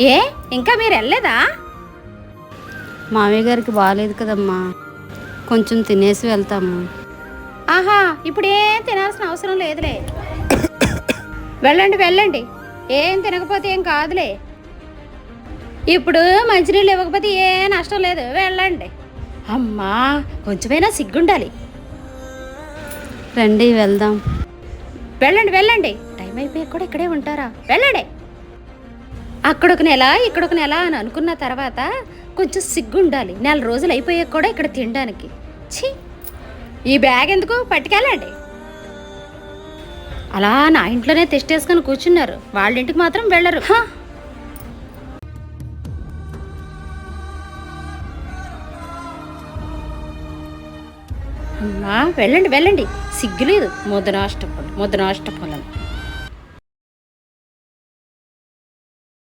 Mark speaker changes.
Speaker 1: ఏ ఇంకా మీరు వెళ్ళలేదా?
Speaker 2: మామయ్య గారికి బాగాలేదు కదమ్మా. కొంచెం తినేసి వెళ్తాము.
Speaker 1: ఆహా ఇప్పుడు ఏం తినాల్సిన అవసరం లేదులే. వెళ్ళండి వెళ్ళండి. ఏం తినకపోతే ఏం కాదులే. ఇప్పుడు మంచినీళ్ళు ఇవ్వకపోతే ఏ నష్టం లేదు. వెళ్ళండి. అమ్మా కొంచెమైనా సిగ్గుండాలి.
Speaker 2: రండి వెళ్దాం.
Speaker 1: వెళ్ళండి వెళ్ళండి. టైం అయిపోయి కూడా ఇక్కడే ఉంటారా? వెళ్ళండి. అక్కడొక నెల ఇక్కడొక నెల అని అనుకున్న తర్వాత కొంచెం సిగ్గుండాలి. నెల రోజులు అయిపోయాక కూడా ఇక్కడ తినడానికి. ఛీ! ఈ బ్యాగ్ ఎందుకు పట్టుకెళ్ళండి? అలా నా ఇంట్లోనే తెస్టేసుకొని కూర్చున్నారు. వాళ్ళ ఇంటికి మాత్రం వెళ్ళరు. వెళ్ళండి వెళ్ళండి. సిగ్గులేదు ముద్దనాష్టపలు ముద్దనాష్టపలను